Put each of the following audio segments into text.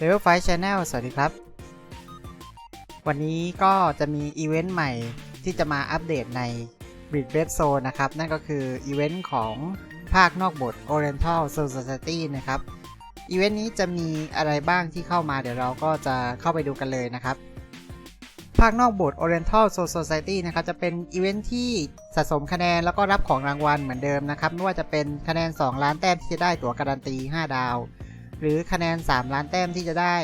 Level 5 Channel สวัสดีครับ วันนี้ก็จะมีอีเวนต์ใหม่ที่จะมาอัปเดตใน b r i d Red Zone นะครับ นั่นก็คืออีเวนต์ของภาคนอกบท Oriental Society นะครับ อีเวนต์นี้จะมีอะไรบ้างที่เข้ามาเดี๋ยวเราก็จะเข้าไปดูกันเลยนะครับ ภาคนอกบท Oriental Society นะครับจะเป็นอีเวนท์ที่สะสมคะแนนแล้วก็รับของรางวัลเหมือนเดิมนะครับ ไม่ว่าจะเป็นคะแนน 2 ล้านแต้มที่จะได้ตั๋วการันตี 5 ดาว หรือคะแนน 3 ล้านแต้มที่จะได้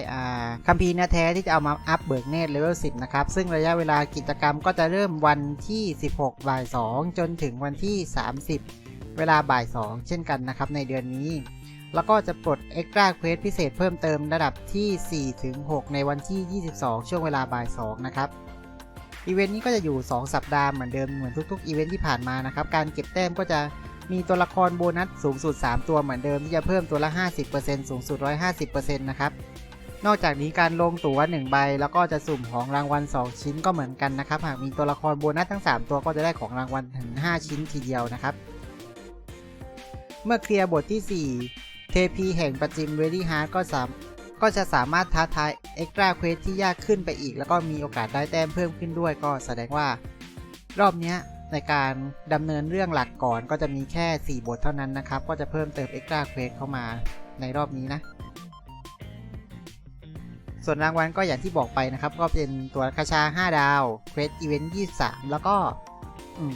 คัมภีร์เนื้อแท้ที่จะเอามาอัพเบิกเนตเลเวล 10 นะครับ ซึ่งระยะเวลากิจกรรมก็จะเริ่มวันที่ 16 บ่าย 2 จนถึงวันที่ 30 เวลาบ่าย 2 เช่นกันนะครับในเดือนนี้ แล้วก็จะปลด Extra Quest พิเศษเพิ่มเติมระดับที่ 4-6 ในวันที่ 22 ช่วงเวลาบ่าย 2 นะครับอีเวนต์นี้ก็จะอยู่ 2 สัปดาห์เหมือนเดิมเหมือนทุกๆอีเวนต์ที่ผ่านมานะครับ การเก็บแต้มก็จะ มีตัวละครโบนัสสูงสุด 3 ตัวเหมือนเดิมที่จะเพิ่มตัวละ 50%สูงสุด 150%นะครับ นอกจากนี้การลงตั๋ว1ใบแล้วก็จะสุ่มของรางวัล 2 ชิ้นก็เหมือนกันนะครับ หากมีตัวละครโบนัสทั้ง 3 ตัวก็จะได้ของรางวัลถึง 5 ชิ้นทีเดียวนะครับ เมื่อเคลียร์บทที่ 4 เทพีแห่งประจิมเวลี่ฮาร์ดก็สามก็จะสามารถท้าทายเอ็กตร้าเควสที่ยากขึ้นไปอีก แล้วก็มีโอกาสได้แต้มเพิ่มขึ้นด้วยก็แสดงว่า รอบนี้ ในการดำเนินเรื่องหลักก่อนก็จะมีแค่ 4 บทเท่านั้นนะครับ ก็จะเพิ่มเติมเอ็กตร้าเควสเข้ามาในรอบนี้นะ ส่วนรางวัลก็อย่างที่บอกไปนะครับ ก็เป็นตัวคาชา 5 ดาวเควสอีเวนต์23 แล้วก็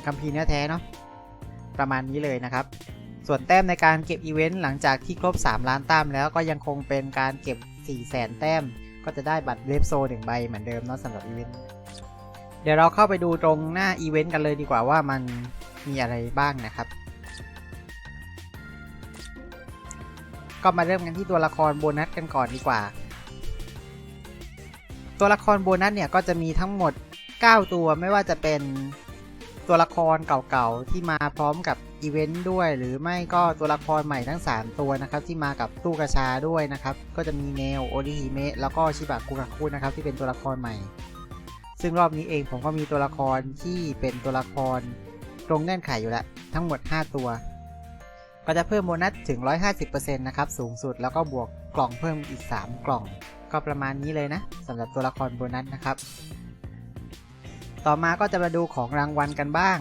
คัมภีร์เนื้อแท้เนาะประมาณนี้เลยนะครับ ส่วนแต้มในการเก็บอีเวนต์หลังจากที่ครบ 3 ล้านแต้มแล้วก็ยังคงเป็นการเก็บ 4 0 0แสนแต้ม ก็จะได้บัตรเวฟโซหนึ่งใบเหมือนเดิมเนาะสำหรับอีเวนต์ เดี๋ยวเราเข้าไปดูตรงหน้าอีเวนต์กันเลยดีกว่าว่ามันมีอะไรบ้างนะครับ ก็มาเริ่มกันที่ตัวละครโบนัสกันก่อนดีกว่า ตัวละครโบนัสเนี่ยก็จะมีทั้งหมด 9 ตัวไม่ว่าจะเป็นตัวละครเก่าๆที่มาพร้อมกับอีเวนต์ด้วย หรือไม่ก็ตัวละครใหม่ทั้ง 3 ตัวนะครับ ที่มากับตู้กระชาด้วยนะครับ ก็จะมีเนลโอริฮิเมะแล้วก็ชิบะกุกาคุนะครับที่เป็นตัวละครใหม่ ซึ่งรอบนี้เองผมก็มีตัวละครที่เป็นตัวละครตรงเงื่อนไขอยู่แล้ว ทั้งหมด 5 ตัว ก็จะเพิ่มโบนัสถึง 150%นะครับ สูงสุดแล้วก็บวกกล่องเพิ่มอีก 3 กล่อง ก็ประมาณนี้เลยนะสำหรับตัวละครโบนัสนะครับ ต่อมาก็จะมาดูของรางวัลกันบ้าง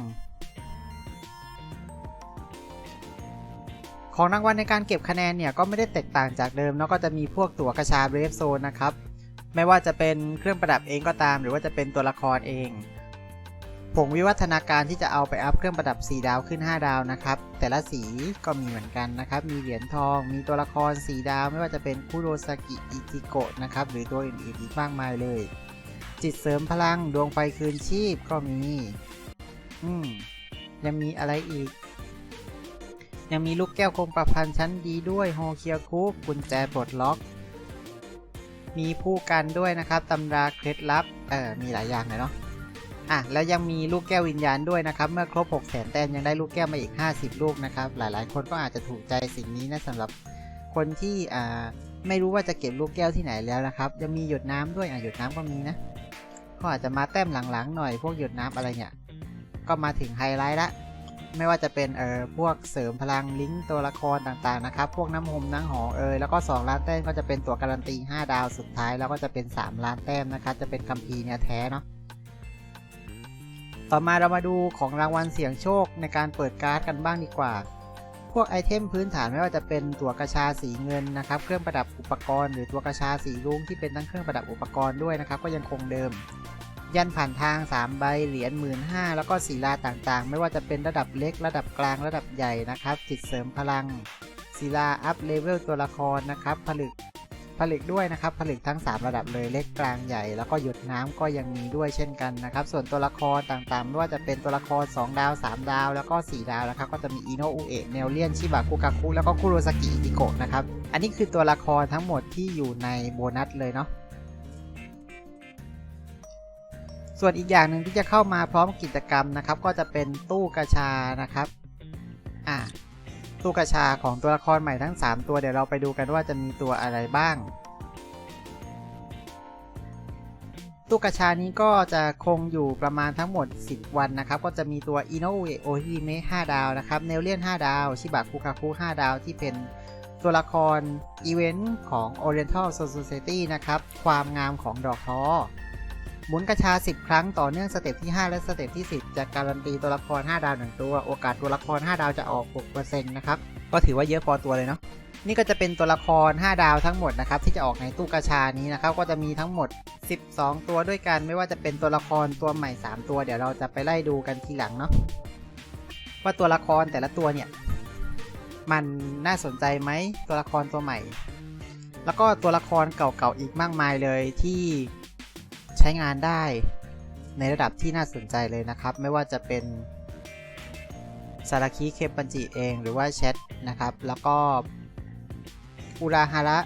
ของรางวัลในการเก็บคะแนนเนี่ยก็ไม่ได้แตกต่างจากเดิมเนาะก็จะมีพวกตั๋วกระชาเบรฟโซนนะครับ ไม่ว่าจะเป็นเครื่องประดับเองก็ตาม หรือว่าจะเป็นตัวละครเอง ผงวิวัฒนาการที่จะเอาไปอัพเครื่องประดับ 4 ดาวขึ้น 5 ดาวนะครับ แต่ละสีก็มีเหมือนกันนะครับ มีเหรียญทอง มีตัวละคร 4 ดาว ไม่ว่าจะเป็นคุโรซากิอิจิโกะนะครับ หรือตัวอื่นๆอีกมากมายเลย จิตเสริมพลัง ดวงไฟคืนชีพก็มี อืม ยังมีอะไรอีกยังมีลูกแก้วคงประพันธ์ชั้นดีด้วยโฮเคียคุกุญแจปลดล็อก มีผู้กันด้วยนะครับตำราเคล็ดลับเออมีหลายอย่างเลยเนาะอะแล้วยังมีลูกแก้ววิญญาณด้วยนะครับ เมื่อครบ6แสนแต้มยังได้ลูกแก้วมาอีก 50 ลูกนะครับ หลายๆ คนก็อาจจะถูกใจสิ่งนี้นะสำหรับคนที่อ่าไม่รู้ว่าจะเก็บลูกแก้วที่ไหนแล้วนะครับยังมีหยดน้ำด้วยอะหยดน้ำก็มีนะก็อาจจะมาแต้มหลังๆหน่อยพวกหยดน้ำอะไรเนี่ยก็มาถึงไฮไลท์ละ ไม่ว่าจะเป็นเออพวกเสริมพลังลิงก์ตัวละครต่างๆนะครับ พวกน้ำหอมน้ำหอเอยแล้วก็ 2 ล้านแต้มก็จะเป็นตัวการันตี 5 ดาวสุดท้าย แล้วก็จะเป็น 3 ล้านแต้มนะครับ จะเป็นคัมภีร์เนี่ยแท้เนาะต่อมาเรามาดูของรางวัลเสี่ยงโชคในการเปิดการ์ดกันบ้างดีกว่า พวกไอเทมพื้นฐานไม่ว่าจะเป็นตัวกระชาสีเงินนะครับ เครื่องประดับอุปกรณ์ หรือตัวกระชาสีรุ้งที่เป็นทั้งเครื่องประดับอุปกรณ์ด้วยนะครับ ก็ยังคงเดิม ยันผ่านทาง 3 ใบเหรียญหมื่นห้าแล้วก็ศิลาต่างๆ ไม่ว่าจะเป็นระดับเล็กระดับกลางระดับใหญ่นะครับ จิตเสริมพลัง ศิลาอัพเลเวลตัวละครนะครับ ผลึกผลึกด้วยนะครับผลึกทั้ง 3 ระดับเลยเล็กกลางใหญ่ แล้วก็หยดน้ำก็ยังมีด้วยเช่นกันนะครับ ส่วนตัวละครต่างๆไม่ว่าจะเป็นตัวละคร 2 ดาว 3 ดาว แล้วก็ 4 ดาวนะครับก็จะมีอิโนอุเอะเนลเลียนชิบะคุกาคุแล้วก็คุโรซากิอิโกะนะครับอันนี้คือตัวละครทั้งหมดที่อยู่ในโบนัสเลยเนาะ ส่วนอีกอย่างหนึ่งที่จะเข้ามาพร้อมกิจกรรมนะครับ ก็จะเป็นตู้กระชานะครับอ่าตู้กระชาของตัวละครใหม่ทั้ง 3 ตัวเดี๋ยวเราไปดูกันว่าจะมีตัวอะไรบ้าง ตู้กระชานี้ก็จะคงอยู่ประมาณทั้งหมด 10 วันนะครับ ก็จะมีตัว i n o u e o h i m e 5ดาวนะครับเนลเลียน 5 ดาว ชิบะคุคาคุ5ดาวที่เป็นตัวละครอีเวนต์ของ Oriental Society นะครับ ความงามของดอกท้อ หมุนกระชา 10 ครั้งต่อเนื่องสเต็ปที่ 5 และสเต็ปที่ 10 จะการันตีตัวละคร 5 ดาว1ตัว โอกาสตัวละคร 5 ดาวจะออก 6%นะครับ ก็ถือว่าเยอะพอตัวเลยเนาะ นี่ก็จะเป็นตัวละคร 5 ดาวทั้งหมดนะครับที่จะออกในตู้กระชานี้นะครับ ก็จะมีทั้งหมด 12 ตัวด้วยกัน ไม่ว่าจะเป็นตัวละครตัวใหม่ 3 ตัว เดี๋ยวเราจะไปไล่ดูกันทีหลังเนาะ ว่าตัวละครแต่ละตัวเนี่ย มันน่าสนใจไหมตัวละครตัวใหม่ แล้วก็ตัวละครเก่าๆอีกมากมายเลยที่ ใช้งานได้ในระดับที่น่าสนใจเลยนะครับ ไม่ว่าจะเป็นซารคิเคปันจิเองหรือว่าแชทนะครับ แล้วก็อุราฮาระ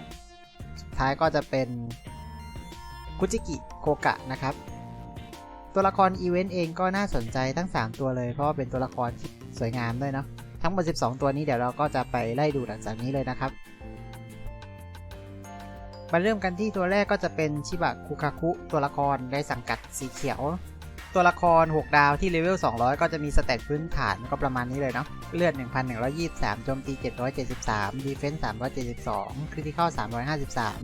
สุดท้ายก็จะเป็นคุจิกิโกกะนะครับ ตัวละครอีเวนต์เองก็น่าสนใจทั้ง 3 ตัวเลย เพราะว่าเป็นตัวละครที่สวยงามด้วยเนาะทั้งหมด 12 ตัวนี้เดี๋ยวเราก็จะไปไล่ดูหลังจากนี้เลยนะครับ มาเริ่มกันที่ตัวแรกก็จะเป็นชิบะคุคาคุตัวละครได้สังกัดสีเขียว ตัวละคร 6 ดาวที่เลเวล 200 ก็จะมีสเตตพื้นฐานก็ประมาณนี้เลยเนาะ เลือด 1123 โจมตี 773 ดีเฟนส์372 คริติคอล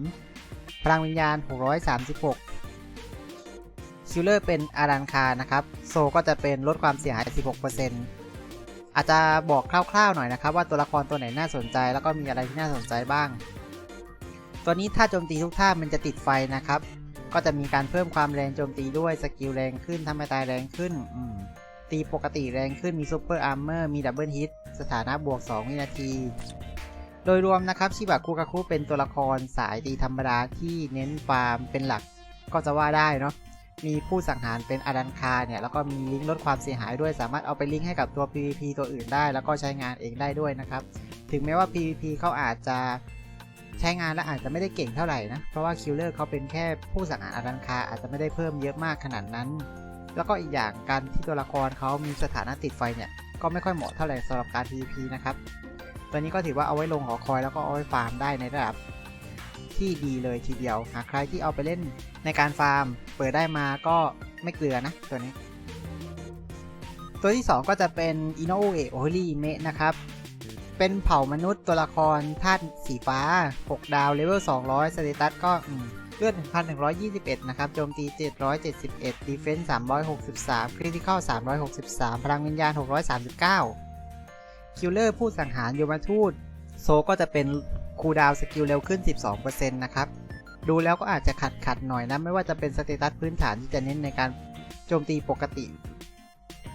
353 พลังวิญญาณ 636 คิลเลอร์เป็นอารันคานะครับ โซก็จะเป็นลดความเสียหาย 16%อาจจะบอกคร่าวๆหน่อยนะครับว่าตัวละครตัวไหนน่าสนใจแล้วก็มีอะไรที่น่าสนใจบ้าง ตัวนี้ถ้าโจมตีทุกท่ามันจะติดไฟนะครับ ก็จะมีการเพิ่มความแรงโจมตีด้วยสกิลแรงขึ้นทำให้ตายแรงขึ้นตีปกติแรงขึ้นมีซูเปอร์อาร์เมอร์มีดับเบิลฮิตสถานะบวก 2 วินาที โดยรวมนะครับชิบะคุกาคุเป็นตัวละครสายตีธรรมดาที่เน้นฟาร์มเป็นหลักก็จะว่าได้เนาะมีผู้สังหารเป็นอาดันคาเนี่ยแล้วก็มีลิงก์ลดความเสียหายด้วยสามารถเอาไปลิงก์ให้กับตัว PVP ตัวอื่นได้ แล้วก็ใช้งานเองได้ด้วยนะครับ ถึงแม้ว่า PVP เขาอาจจะ ใช้งานแล้วอาจจะไม่ได้เก่งเท่าไหร่นะ เพราะว่าคิลเลอร์เขาเป็นแค่ผู้สังหารอาดันคาอาจจะไม่ได้เพิ่มเยอะมากขนาดนั้น แล้วก็อีกอย่างการที่ตัวละครเขามีสถานะติดไฟเนี่ย ก็ไม่ค่อยเหมาะเท่าไหร่สำหรับการ PVP นะครับ ตัวนี้ก็ถือว่าเอาไว้ลงหอคอยแล้วก็เอาไว้ฟาร์มได้ในระดับที่ดีเลยทีเดียว หากใครที่เอาไปเล่นในการฟาร์ม เปิดได้มาก็ไม่เกลือนะตัวนี้ ตัวที่ 2 ก็จะเป็นอินโนเอะโอริเมะนะครับ เป็นเผ่ามนุษย์ตัวละครธาตุสีฟ้า 6 ดาว เลเวล 200 สเตตัสก็เลือด 1,121 นะครับ โจมตี 771 ดีเฟนส์363 คริติคอล363 พลังวิญญาณ 639 คิลเลอร์ผู้สังหารโยมทูต โซก็จะเป็นคูดาวสกิลเร็วขึ้น 12%นะครับ ดูแล้วก็อาจจะขัดขัดหน่อยนะ ไม่ว่าจะเป็นสเตตัสพื้นฐานที่จะเน้นในการโจมตีปกติ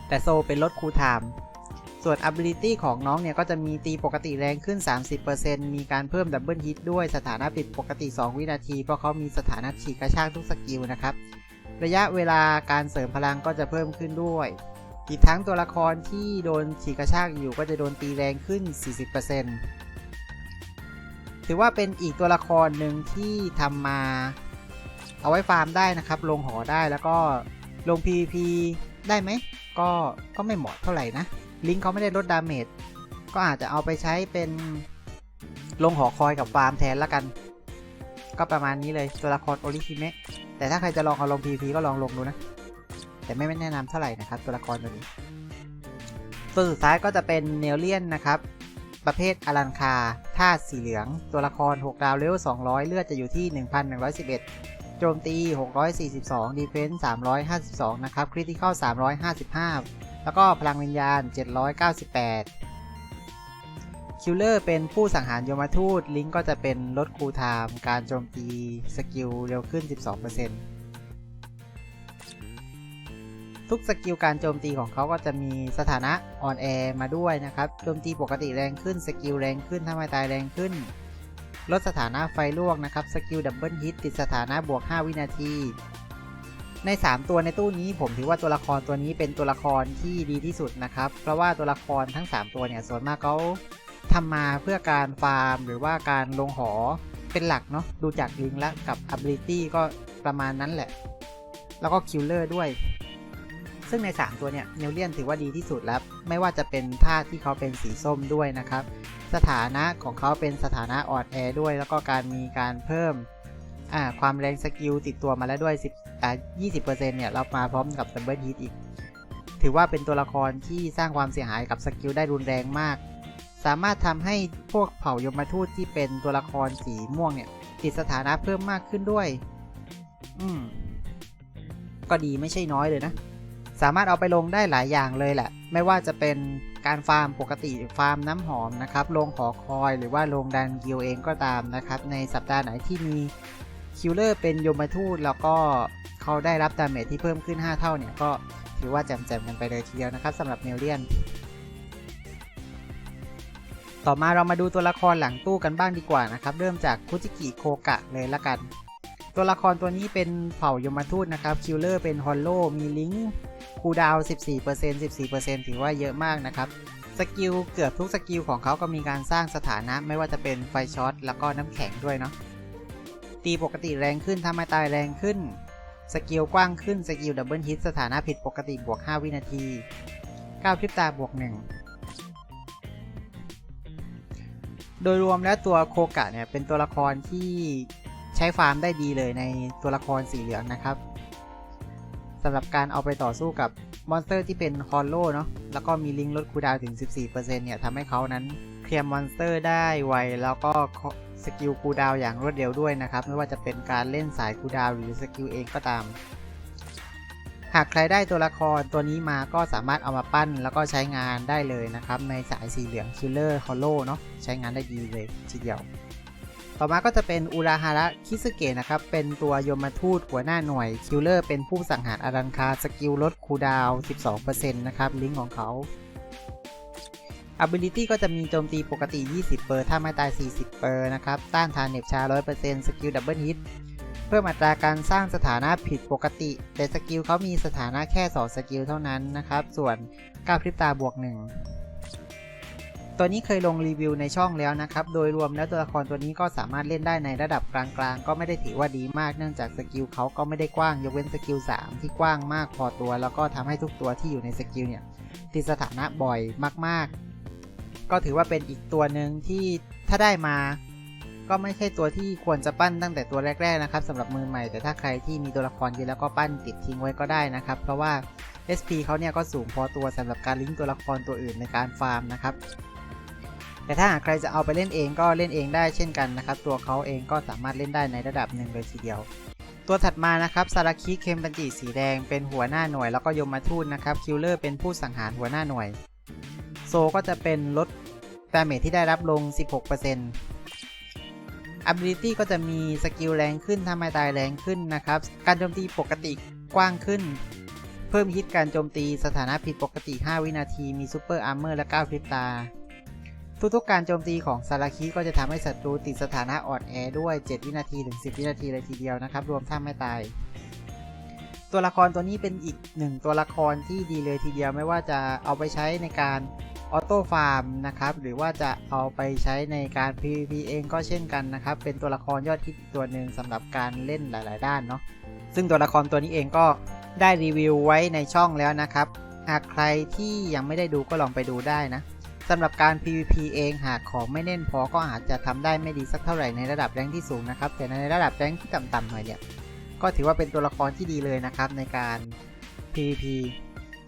แต่โซเป็นลดคูลไทม์ ส่วน ability ของน้องเนี่ยก็จะมีตีปกติแรงขึ้น 30%มีการเพิ่มดับเบิลฮิตด้วยสถานะปิดปกติ 2 วินาที เพราะเขามีสถานะฉีกกระชากทุกสกิลนะครับ ระยะเวลาการเสริมพลังก็จะเพิ่มขึ้นด้วย อีกทั้งตัวละครที่โดนฉีกกระชากอยู่ก็จะโดนตีแรงขึ้น 40%ถือว่าเป็นอีกตัวละครหนึ่งที่ทำมาเอาไว้ฟาร์มได้นะครับ ลงหอได้แล้วก็ลง PVP ได้ไหม ก็ก็ไม่เหมาะเท่าไหร่นะ ลิงก์เขาไม่ได้ลดดาเมจก็อาจจะเอาไปใช้เป็นลงหอคอยกับฟาร์มแทนละกัน ก็ประมาณนี้เลยตัวละครโอริคิเมะแต่ถ้าใครจะลองเอาลง PVP ก็ลองลงดูนะ แต่ไม่แนะนำเท่าไหร่นะครับ ตัวละครตัวนี้ตัวสุดท้ายก็จะเป็นเนลเลียนนะครับ ประเภทอลันคาธาตุสีเหลือง ตัวละคร 6 ดาวเลเวล200 เลือดจะอยู่ที่ 1111 โจมตี 642 ดีเฟนส์352 นะครับคริติคอล355 แล้วก็พลังวิญญาณ 798 คิลเลอร์เป็นผู้สังหารโยมทูต ลิงก์ก็จะเป็นลดคูลไทม์การโจมตีสกิลเร็วขึ้น 12%ทุกสกิลการโจมตีของเขาก็จะมีสถานะอ่อนแอมาด้วยนะครับ โจมตีปกติแรงขึ้น สกิลแรงขึ้นถ้าไม่ตายแรงขึ้น ลดสถานะไฟลวกนะครับ สกิลดับเบิลฮิตติดสถานะบวก 5 วินาที ใน 3 ตัวในตู้นี้ผมถือว่าตัวละครตัวนี้เป็นตัวละครที่ดีที่สุดนะครับ เพราะว่าตัวละครทั้ง 3 ตัวเนี่ยส่วนมากเขาทำมาเพื่อการฟาร์ม หรือว่าการลงหอเป็นหลักเนาะดูจากลิงและกับ ability ก็ประมาณนั้นแหละ แล้วก็คิลเลอร์ด้วย ซึ่งใน 3 ตัวเนี่ยเนลเลียนถือว่าดีที่สุดแล้ว ไม่ว่าจะเป็นท่าที่เขาเป็นสีส้มด้วยนะครับ สถานะของเขาเป็นสถานะออดแอร์ด้วย แล้วก็การมีการเพิ่ม อ่าความแรงสกิลติดตัวมาแล้วด้วย10อ่า20%เนี่ยเรามาพร้อมกับดับเบิลฮิตอีก ถือว่าเป็นตัวละครที่สร้างความเสียหายกับสกิลได้รุนแรงมาก สามารถทำให้พวกเผ่ายมทูตที่เป็นตัวละครสีม่วงเนี่ยติดสถานะเพิ่มมากขึ้นด้วย อืม ก็ดีไม่ใช่น้อยเลยนะ สามารถเอาไปลงได้หลายอย่างเลยแหละ ไม่ว่าจะเป็นการฟาร์มปกติฟาร์มน้ำหอมนะครับลงหอคอยหรือว่าลงดันกิลเองก็ตามนะครับ ในสัปดาห์ไหนที่มี คิลเลอร์เป็นยมทูตแล้วก็เขาได้รับดาเมจที่เพิ่มขึ้น 5 เท่าเนี่ย ก็ถือว่าแจ่มๆกันไปเลยทีเดียวนะครับสำหรับเมลเลียน ต่อมาเรามาดูตัวละครหลังตู้กันบ้างดีกว่านะครับ เริ่มจากคุจิกิโคกะเลยละกัน ตัวละครตัวนี้เป็นเผ่ายมทูตนะครับคิลเลอร์เป็นฮอลโลมีลิงก์คูดาวน์14% 14%ถือว่าเยอะมากนะครับสกิลเกือบทุกสกิลของเขาก็มีการสร้างสถานะไม่ว่าจะเป็นไฟช็อตแล้วก็น้ำแข็งด้วยเนาะ ตีปกติแรงขึ้นทำให้ตายแรงขึ้น สกิลกว้างขึ้น สกิลดับเบิลฮิตสถานะผิดปกติบวก 5 วินาที9พริบตาบวก 1 โดยรวมแล้วตัวโคกะเนี่ยเป็นตัวละครที่ใช้ฟาร์มได้ดีเลยในตัวละครสีเหลืองนะครับสำหรับการเอาไปต่อสู้กับมอนสเตอร์ที่เป็นฮอลโลเนาะแล้วก็มีลิงลดคูดาวถึง 14%เนี่ยทำให้เขานั้นเคลียร์มอนสเตอร์ได้ไวแล้วก็ สกิลคูดาวอย่างรวดเร็วด้วยนะครับ ไม่ว่าจะเป็นการเล่นสายคูดาวหรือสกิลเองก็ตาม หากใครได้ตัวละครตัวนี้มาก็สามารถเอามาปั้นแล้วก็ใช้งานได้เลยนะครับ ในสายสีเหลืองคิลเลอร์ฮอลโลเนาะใช้งานได้ดีเลยทีเดียวต่อมาก็จะเป็นอุราฮาระคิสเกะนะครับ เป็นตัวยมทูตหัวหน้าหน่วยคิลเลอร์เป็นผู้สังหารอารันคาสกิลลดคูดาว 12%นะครับ ลิงก์ของเขา Ability ก็จะมีโจมตีปกติ 20เปอร์ถ้าไม่ตาย 40เปอร์นะครับ ต้านทานเหน็บชา 100%สกิลดับเบิลฮิต เพิ่มอัตราการสร้างสถานะผิดปกติ แต่สกิลเขามีสถานะแค่ 2 สกิลเท่านั้นนะครับ ส่วน9พริบตาบวก 1 ตัวนี้เคยลงรีวิวในช่องแล้วนะครับ โดยรวมแล้วตัวละครตัวนี้ก็สามารถเล่นได้ในระดับกลางๆ ก็ไม่ได้ถือว่าดีมาก เนื่องจากสกิลเขาก็ไม่ได้กว้าง ยกเว้นสกิล3ที่กว้างมากพอตัว แล้วก็ทำให้ทุกตัวที่อยู่ในสกิลเนี่ยติดสถานะบ่อยมากๆ ก็ถือว่าเป็นอีกตัวหนึ่งที่ถ้าได้มา ก็ไม่ใช่ตัวที่ควรจะปั้นตั้งแต่ตัวแรก ๆ นะครับสำหรับมือใหม่ แต่ถ้าใครที่มีตัวละครเยอะแล้วก็ปั้นติดทิ้งไว้ก็ได้นะครับ เพราะว่า SP เขาเนี่ยก็สูงพอตัวสำหรับการลิงก์ตัวละครตัวอื่นในการฟาร์มนะครับแต่ถ้าหากใครจะเอาไปเล่นเองก็เล่นเองได้เช่นกันนะครับ ตัวเขาเองก็สามารถเล่นได้ในระดับหนึ่งเลยทีเดียว ตัวถัดมานะครับซาราคิเคมบันจิสีแดงเป็นหัวหน้าหน่วย แล้วก็ยมมาทูตนะครับคิลเลอร์เป็นผู้สังหารหัวหน้าหน่วย โซก็จะเป็นลดดาเมจที่ได้รับลง 16% Ability ก็จะมีสกิลแรงขึ้นทำให้ตายแรงขึ้นนะครับ การโจมตีปกติกว้างขึ้น เพิ่มฮิตการโจมตีสถานะผิดปกติ 5 วินาที มีซูเปอร์อาร์เมอร์และ 9 พริบตา ทุกๆการโจมตีของซาราคิก็จะทำให้ศัตรูติดสถานะอ่อนแอด้วย 7 วินาทีถึง 10 วินาทีเลยทีเดียวนะครับ รวมถ้าไม่ตาย ตัวละครตัวนี้เป็นอีกหนึ่งตัวละครที่ดีเลยทีเดียวไม่ว่าจะเอาไปใช้ในการ ออโต้ฟาร์มนะครับหรือว่าจะเอาไปใช้ในการ PVP เองก็เช่นกันนะครับ เป็นตัวละครยอดฮิตตัวหนึ่งสำหรับการเล่นหลาย ๆ ด้านเนาะซึ่งตัวละครตัวนี้เองก็ได้รีวิวไว้ในช่องแล้วนะครับ หากใครที่ยังไม่ได้ดูก็ลองไปดูได้นะสำหรับการ PVP เองหากของไม่แน่นพอก็อาจจะทำได้ไม่ดีสักเท่าไหร่ในระดับแรงที่สูงนะครับ แต่ในระดับแรงที่ต่ำๆหน่อยเนี่ยก็ถือว่าเป็นตัวละครที่ดีเลยนะครับในการ PVP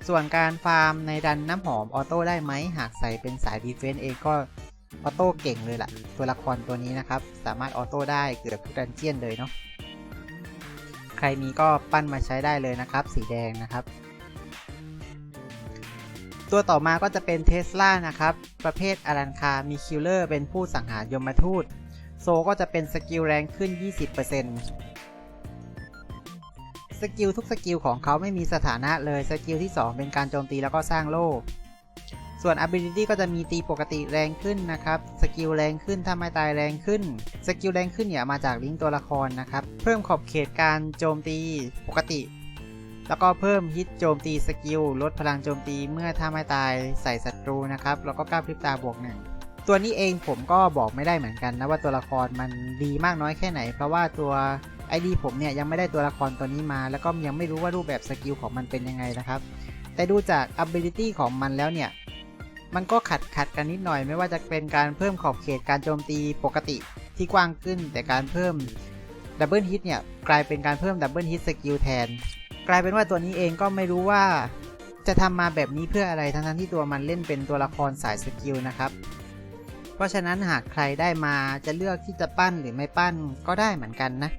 ส่วนการฟาร์มในดันน้ำหอมออโต้ได้ไหมหากใส่เป็นสายดีเฟนส์เองก็ออโต้เก่งเลยล่ะ ตัวละครตัวนี้นะครับ สามารถออโต้ได้เกือบทุกดันเจียนเลยเนาะใครมีก็ปั้นมาใช้ได้เลยนะครับ สีแดงนะครับ ตัวต่อมาก็จะเป็นเทสลานะครับ ประเภทอารันคา มีคิลเลอร์เป็นผู้สังหารยมทูต โซก็จะเป็นสกิลแรงขึ้น 20% สกิลทุกสกิลของเขาไม่มีสถานะเลย สกิลที่ 2 เป็นการโจมตีแล้วก็สร้างโล่ส่วน ability ก็จะมีตีปกติแรงขึ้นนะครับ สกิลแรงขึ้นถ้าไม่ตายแรงขึ้น สกิลแรงขึ้นเนี่ยมาจากลิงก์ตัวละครนะครับ เพิ่มขอบเขตการโจมตีปกติ แล้วก็เพิ่มฮิตโจมตีสกิลลดพลังโจมตีเมื่อถ้าไม่ตายใส่ศัตรูนะครับ แล้วก็ก้าวพริบตาบวกหนึ่งตัวนี้เองผมก็บอกไม่ได้เหมือนกันนะว่าตัวละครมันดีมากน้อยแค่ไหน เพราะว่าตัว ID ผมเนี่ยยังไม่ได้ตัวละครตัวนี้มา แล้วก็ยังไม่รู้ว่ารูปแบบสกิลของมันเป็นยังไงนะครับ แต่ดูจาก ability ของมันแล้วเนี่ย มันก็ขัดขัดกันนิดหน่อย ไม่ว่าจะเป็นการเพิ่มขอบเขตการโจมตีปกติที่กว้างขึ้น แต่การเพิ่มดับเบิลฮิตเนี่ยกลายเป็นการเพิ่มดับเบิลฮิตสกิลแทน กลายเป็นว่าตัวนี้เองก็ไม่รู้ว่าจะทำมาแบบนี้เพื่ออะไรทั้งๆที่ตัวมันเล่นเป็นตัวละครสายสกิลนะครับ เพราะฉะนั้นหากใครได้มาจะเลือกที่จะปั้นหรือไม่ปั้นก็ได้เหมือนกันนะ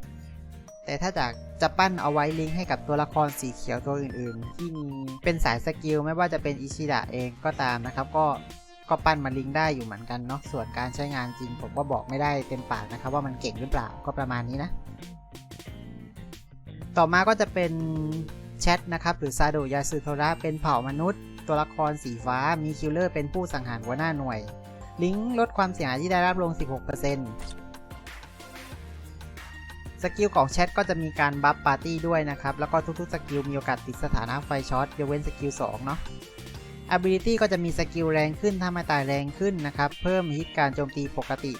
แต่ถ้าจากจะปั้นเอาไว้ลิงก์ให้กับตัวละครสีเขียวตัวอื่นๆ ที่มีเป็นสายสกิลไม่ว่าจะเป็นอิชิดะเองก็ตามนะครับ ก็ก็ปั้นมาลิงก์ได้อยู่เหมือนกันเนาะส่วนการใช้งานจริง ผมก็บอกไม่ได้เต็มปากนะครับ ว่ามันเก่งหรือเปล่าก็ประมาณนี้นะ ต่อมาก็จะเป็นแชทนะครับหรือซาโดยาสึโทระเป็นเผ่ามนุษย์ ตัวละครสีฟ้ามีคิลเลอร์เป็นผู้สังหารหัวหน้าหน่วย ลิงก์ลดความเสียหายที่ได้รับลง 16% สกิลของแชทก็จะมีการบัฟปาร์ตี้ด้วยนะครับ แล้วก็ทุกๆสกิลมีโอกาสติดสถานะไฟช็อตยกเว้นสกิล2เนาะ ability ก็จะมีสกิลแรงขึ้นถ้าไม่ตายแรงขึ้นนะครับ เพิ่มฮิตการโจมตีปกติ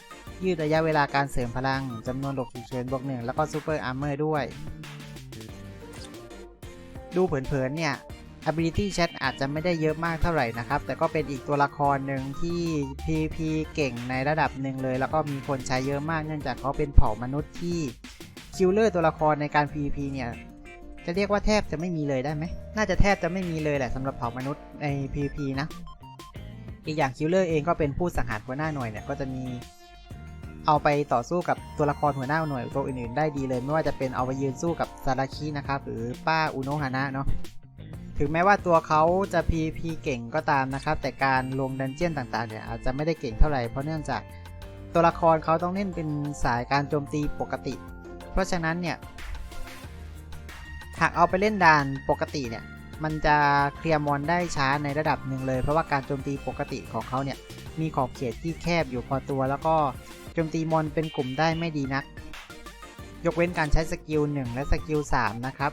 ยืดระยะเวลาการเสริมพลังจำนวนหลบฉุกเฉินบวกหนึ่งแล้วก็ซูเปอร์อาร์เมอร์ด้วย ดูเผินๆเนี่ย ability chat อาจจะไม่ได้เยอะมากเท่าไหร่นะครับ แต่ก็เป็นอีกตัวละครหนึ่งที่ PVP เก่งในระดับหนึ่งเลย แล้วก็มีคนใช้เยอะมากเนื่องจากเขาเป็นเผ่ามนุษย์ที่ คิลเลอร์ตัวละครในการ PVP เนี่ย จะเรียกว่าแทบจะไม่มีเลยได้ไหม น่าจะแทบจะไม่มีเลยแหละสำหรับเผ่ามนุษย์ใน PVP นะ อีกอย่างคิลเลอร์เองก็เป็นผู้สังหารหัวหน้าหน่วยเนี่ยก็จะมีเอาไปต่อสู้กับตัวละครหัวหน้าหน่วยตัวอื่นๆได้ดีเลย ไม่ว่าจะเป็นเอาไปยืนสู้กับซาราคินะครับหรือป้าอุโนฮานะเนาะถึงแม้ว่าตัวเขาจะ PVP เก่งก็ตามนะครับ แต่การลงดันเจี้ยนต่างๆเนี่ยอาจจะไม่ได้เก่งเท่าไหร่เพราะเนื่องจากตัวละครเขาต้องเล่นเป็นสายการโจมตีปกติ ราะฉะนั้นเนี่ย หากเอาไปเล่นด่านปกติเนี่ย มันจะเคลียร์มอนได้ช้าในระดับหนึ่งเลย เพราะว่าการโจมตีปกติของเขาเนี่ย มีขอบเขตที่แคบอยู่พอตัว แล้วก็โจมตีมอนเป็นกลุ่มได้ไม่ดีนัก ยกเว้นการใช้สกิล1และสกิล3นะครับ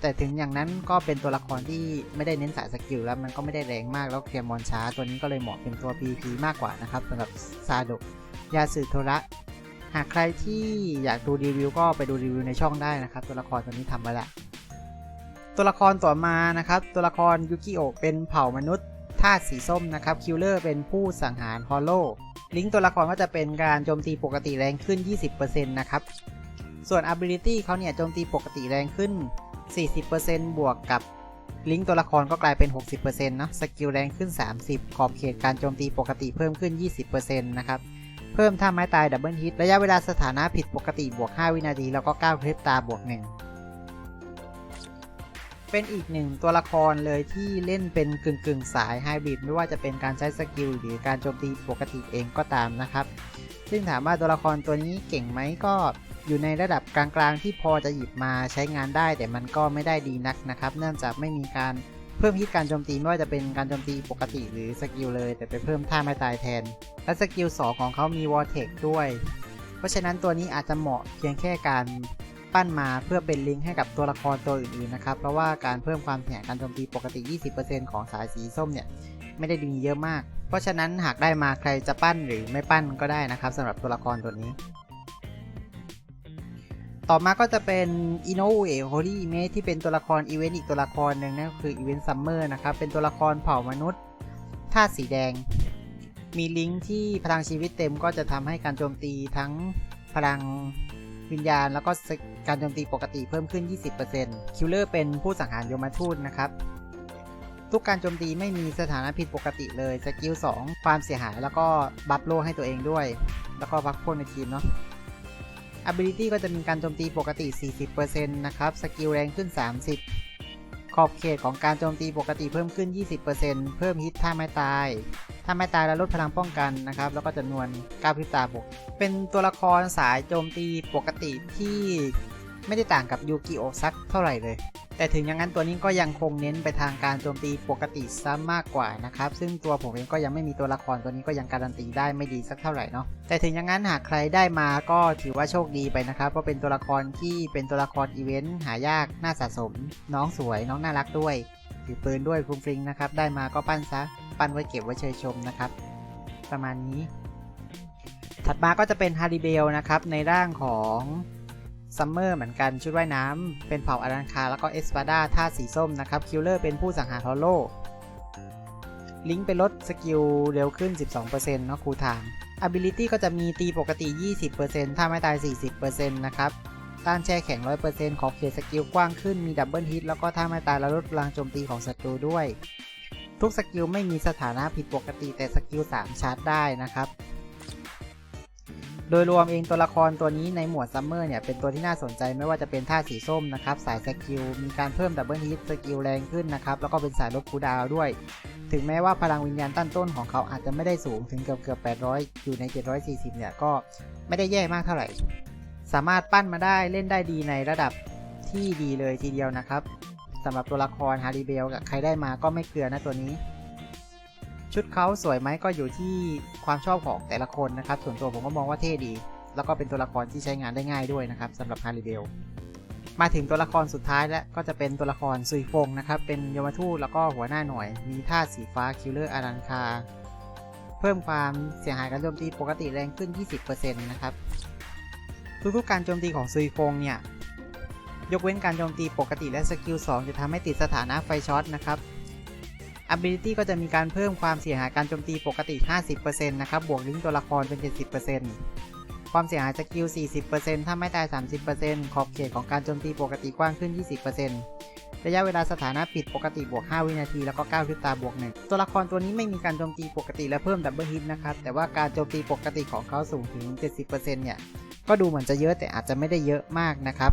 แต่ถึงอย่างนั้นก็เป็นตัวละครที่ไม่ได้เน้นสายสกิลแล้วมันก็ไม่ได้แรงมากแล้วเคลียร์มอนช้าตัวนี้ก็เลยเหมาะเป็นตัว PVP มากกว่านะครับสำหรับซาโดะยาสึโทระ หากใครที่อยากดูรีวิวก็ไปดูรีวิวในช่องได้นะครับ ตัวละครตัวนี้ทำไว้แล้วตัวละครต่อมานะครับ ตัวละครยูกิโอเป็นเผ่ามนุษย์ธาตุสีส้มนะครับคิลเลอร์เป็นผู้สังหารฮอลโลลิงก์ตัวละครก็จะเป็นการโจมตีปกติแรงขึ้น 20%นะครับ ส่วน ability เขาเนี่ยโจมตีปกติแรงขึ้น 40%บวกกับลิงก์ตัวละครก็กลายเป็น 60%เนาะสกิลแรงขึ้น 30 ขอบเขตการโจมตีปกติเพิ่มขึ้น 20%นะครับ เพิ่มท่าไม้ตายดับเบิลฮิตระยะเวลาสถานะผิดปกติบวก 5 วินาที แล้วก็9คลิปตาบวก 1 เป็นอีกหนึ่งตัวละครเลยที่เล่นเป็นกึ่งกึ่งสายไฮบริดไม่ว่าจะเป็นการใช้สกิลหรือการโจมตีปกติเองก็ตามนะครับ ซึ่งถามว่าตัวละครตัวนี้เก่งไหมก็อยู่ในระดับกลางๆที่พอจะหยิบมาใช้งานได้ แต่มันก็ไม่ได้ดีนักนะครับ เนื่องจากไม่มีการ เพิ่มฮิตการโจมตีไม่ว่าจะเป็นการโจมตีปกติหรือสกิลเลย แต่ไปเพิ่มท่าไม้ตายแทน และสกิล2ของเขามีวอร์เทกด้วย เพราะฉะนั้นตัวนี้อาจจะเหมาะเพียงแค่การปั้นมาเพื่อเป็นลิงก์ให้กับตัวละครตัวอื่นๆนะครับ เพราะว่าการเพิ่มความเสี่ยงการโจมตีปกติ 20%ของสายสีส้มเนี่ยไม่ได้ดีเยอะมาก เพราะฉะนั้นหากได้มาใครจะปั้นหรือไม่ปั้นก็ได้นะครับสำหรับตัวละครตัวนี้ ต่อมาก็จะเป็นอิโนเอโฮลี่เมที่เป็นตัวละครอีเวนต์อีกตัวละครหนึ่งนั่นคืออีเวนต์ซัมเมอร์นะครับ เป็นตัวละครเผ่ามนุษย์ธาตุสีแดง มีลิงก์ที่พลังชีวิตเต็มก็จะทำให้การโจมตีทั้งพลังวิญญาณ แล้วก็การโจมตีปกติเพิ่มขึ้น 20%คิลเลอร์เป็นผู้สังหารโยมทูตนะครับ ทุกการโจมตีไม่มีสถานะผิดปกติเลย สกิล 2 ความเสียหายแล้วก็บัฟโลให้ตัวเองด้วย แล้วก็พักพวกในทีมเนาะ ability ก็จะมีการโจมตีปกติ 40%นะครับ สกิลแรงขึ้น 30 ขอบเขตของการโจมตีปกติเพิ่มขึ้น 20%เพิ่มฮิตถ้าไม่ตาย ถ้าไม่ตายแล้วลดพลังป้องกันนะครับ แล้วก็จำนวน9พิบตาบวก เป็นตัวละครสายโจมตีปกติที่ ไม่ได้ต่างกับยูกิโอซักเท่าไหร่เลย แต่ถึงอย่างนั้นตัวนี้ก็ยังคงเน้นไปทางการโจมตีปกติซะมากกว่านะครับ ซึ่งตัวผมเองก็ยังไม่มีตัวละครตัวนี้ก็ยังการันตีได้ไม่ดีสักเท่าไหร่เนาะ แต่ถึงอย่างนั้นหากใครได้มาก็ถือว่าโชคดีไปนะครับ เพราะเป็นตัวละครที่เป็นตัวละครอีเวนต์หายากน่าสะสม น้องสวยน้องน่ารักด้วย ถือปืนด้วยฟรุงฟริงนะครับ ได้มาก็ปั้นซะ ปั้นไว้เก็บไว้เชยชมนะครับ ประมาณนี้ถัดมาก็จะเป็นฮาริเบลนะครับในร่างของ ซัมเมอร์เหมือนกันชุดว่ายน้ำ เป็นเผ่าอารันคา แล้วก็เอสปาดาท่าสีส้มนะครับ คิลเลอร์เป็นผู้สังหารฮอลโล ลิงก์ไปลดสกิลเร็วขึ้น 12%เนาะครูถาม Ability ก็จะมีตีปกติ 20%ถ้าไม่ตาย 40%นะครับ ต้านแช่แข็ง 100%ขอบเขตสกิลกว้างขึ้น มีดับเบิลฮิต แล้วก็ถ้าไม่ตายแล้วลดพลังโจมตีของศัตรูด้วย ทุกสกิลไม่มีสถานะผิดปกติแต่สกิล3ชาร์จได้นะครับ โดยรวมเองตัวละครตัวนี้ในหมวดซัมเมอร์เนี่ยเป็นตัวที่น่าสนใจไม่ว่าจะเป็นท่าสีส้มนะครับสายสกิลมีการเพิ่มดับเบิลฮิตสกิลแรงขึ้นนะครับแล้วก็เป็นสายลดคูดาวด้วย ถึงแม้ว่าพลังวิญญาณตั้นต้นของเขาอาจจะไม่ได้สูงถึงเกือบเกือบ800 อยู่ใน 740 เนี่ยก็ไม่ได้แย่มากเท่าไหร่ สามารถปั้นมาได้เล่นได้ดีในระดับที่ดีเลยทีเดียวนะครับสำหรับตัวละครฮาริเบลกับใครได้มาก็ไม่เกลือนะตัวนี้ ชุดเขาสวยไหมก็อยู่ที่ความชอบของแต่ละคนนะครับ ส่วนตัวผมก็มองว่าเท่ดี แล้วก็เป็นตัวละครที่ใช้งานได้ง่ายด้วยนะครับสำหรับฮาริเบลมาถึงตัวละครสุดท้ายแล้วก็จะเป็นตัวละครซุยฟงนะครับ เป็นยมทูตแล้วก็หัวหน้าหน่วย มีท่าสีฟ้าคิลเลอร์อารันคา เพิ่มความเสียหายการโจมตีปกติแรงขึ้น 20%นะครับ ทุกๆการโจมตีของซุยฟงเนี่ย ยกเว้นการโจมตีปกติและสกิล2จะทำให้ติดสถานะไฟช็อตนะครับ Ability ก็จะมีการเพิ่มความเสียหายการโจมตีปกติ 50%นะครับ บวกลิงก์ตัวละครเป็น 70%ความเสียหายสกิล 40%ถ้าไม่ตาย 30%ขอบเขตของการโจมตีปกติกว้างขึ้น 20%ระยะเวลาสถานะปิดปกติบวก 5 วินาที แล้วก็9พริบตาบวก 1 ตัวละครตัวนี้ไม่มีการโจมตีปกติและเพิ่มดับเบิลฮิตนะครับ แต่ว่าการโจมตีปกติของเขาสูงถึง 70%เนี่ย ก็ดูเหมือนจะเยอะแต่อาจจะไม่ได้เยอะมากนะครับ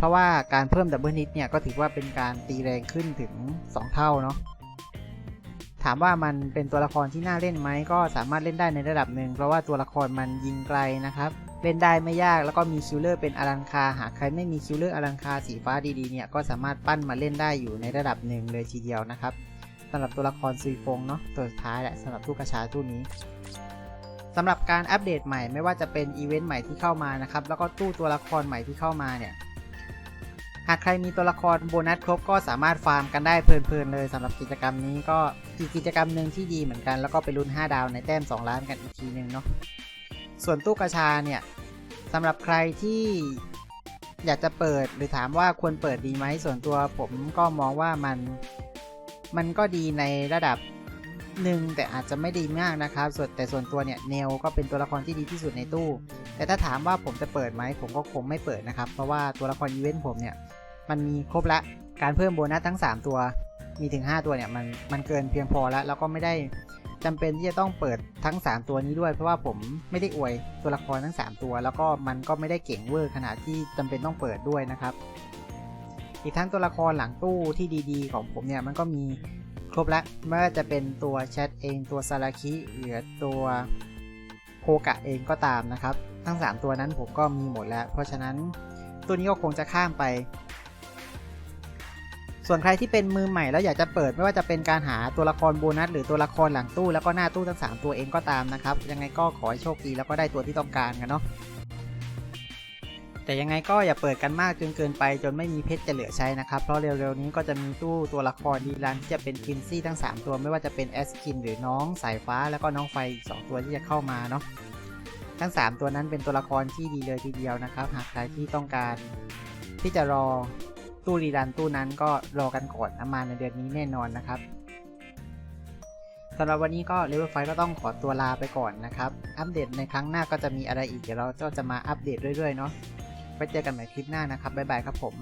เพราะว่าการเพิ่มดับเบิลฮิตเนี่ยก็ถือว่าเป็นการตีแรงขึ้นถึง 2 เท่าเนาะถามว่ามันเป็นตัวละครที่น่าเล่นไหมก็สามารถเล่นได้ในระดับหนึ่งเพราะว่าตัวละครมันยิงไกลนะครับ เล่นได้ไม่ยากแล้วก็มีคิลเลอร์เป็นอลังคา หากใครไม่มีคิลเลอร์อลังคาสีฟ้าดีๆเนี่ยก็สามารถปั้นมาเล่นได้อยู่ในระดับหนึ่งเลยทีเดียวนะครับสำหรับตัวละครซุยฟงเนาะตัวสุดท้ายแหละสำหรับตู้กระชาตู้นี้สำหรับการอัปเดตใหม่ไม่ว่าจะเป็นอีเวนต์ใหม่ที่เข้ามานะครับแล้วก็ตู้ตัวละครใหม่ที่เข้ามาเนี่ยากใครมีตัวละครโบนัสครบก็สามารถฟาร์มกันได้เพลินๆเลยสำหรับกิจกรรมนี้ก็อีกกิจกรรมหนึ่งที่ดีเหมือนกัน แล้วก็ไปลุ้น 5 ดาวในแต้ม 2 ล้านกันอีกทีหนึ่งเนาะส่วนตู้กระชาเนี่ยสำหรับใครที่อยากจะเปิดหรือถามว่าควรเปิดดีไหมส่วนตัวผมก็มองว่ามันมันก็ดีในระดับหนึ่งแต่อาจจะไม่ดีมากนะครับส่วนแต่ส่วนตัวเนี่ยเนลก็เป็นตัวละครที่ดีที่สุดในตู้ แต่ถ้าถามว่าผมจะเปิดไหมผมก็คงไม่เปิดนะครับ เพราะว่าตัวละครอีเวนต์ผมเนี่ย มันมีครบละ การเพิ่มโบนัสทั้ง 3 ตัว มีถึง 5 ตัวเนี่ยมันมันเกินเพียงพอแล้ว แล้วก็ไม่ได้จำเป็นที่จะต้องเปิดทั้ง 3 ตัวนี้ด้วยเพราะว่าผมไม่ได้อวยตัวละครทั้ง 3 ตัว แล้วก็มันก็ไม่ได้เก่งเวอร์ขนาดที่จำเป็นต้องเปิดด้วยนะครับ อีกทั้งตัวละครหลังตู้ที่ดี ๆ ของผมเนี่ยมันก็มีครบแล้วไม่ว่าจะเป็นตัวแชทเองตัวซาราคิหรือตัวโคกะเองก็ตามนะครับ ทั้ง 3 ตัวนั้นผมก็มีหมดแล้ว เพราะฉะนั้นตัวนี้ก็คงจะข้ามไป ส่วนใครที่เป็นมือใหม่แล้วอยากจะเปิดไม่ว่าจะเป็นการหาตัวละครโบนัส หรือตัวละครหลังตู้แล้วก็หน้าตู้ทั้ง 3 ตัวเองก็ตามนะครับ ยังไงก็ขอให้โชคดีแล้วก็ได้ตัวที่ต้องการกันเนาะแต่ยังไงก็อย่าเปิดกันมากจนเกินไปจนไม่มีเพชรจะเหลือใช้นะครับ เพราะเร็วๆนี้ก็จะมีตู้ตัวละครดีลันที่จะเป็นคินซี่ทั้ง 3 ตัวไม่ว่าจะเป็นแอสคินหรือน้องสายฟ้าแล้วก็น้องไฟอีก2ตัวที่จะเข้ามาเนาะทั้ง 3 ตัวนั้นเป็นตัวละครที่ดีเลยทีเดียวนะครับ หากใครที่ต้องการที่จะรอ ตู้รีดันตู้นั้นก็รอกันก่อนประมาณในเดือนนี้แน่นอนนะครับสำหรับวันนี้ก็เลเวลไฟก็ต้องขอตัวลาไปก่อนนะครับ อัปเดตในครั้งหน้าก็จะมีอะไรอีกเดี๋ยวเราก็จะมาอัปเดตเรื่อยๆเนาะไปเจอกันใหม่คลิปหน้านะครับบ๊ายบายครับผม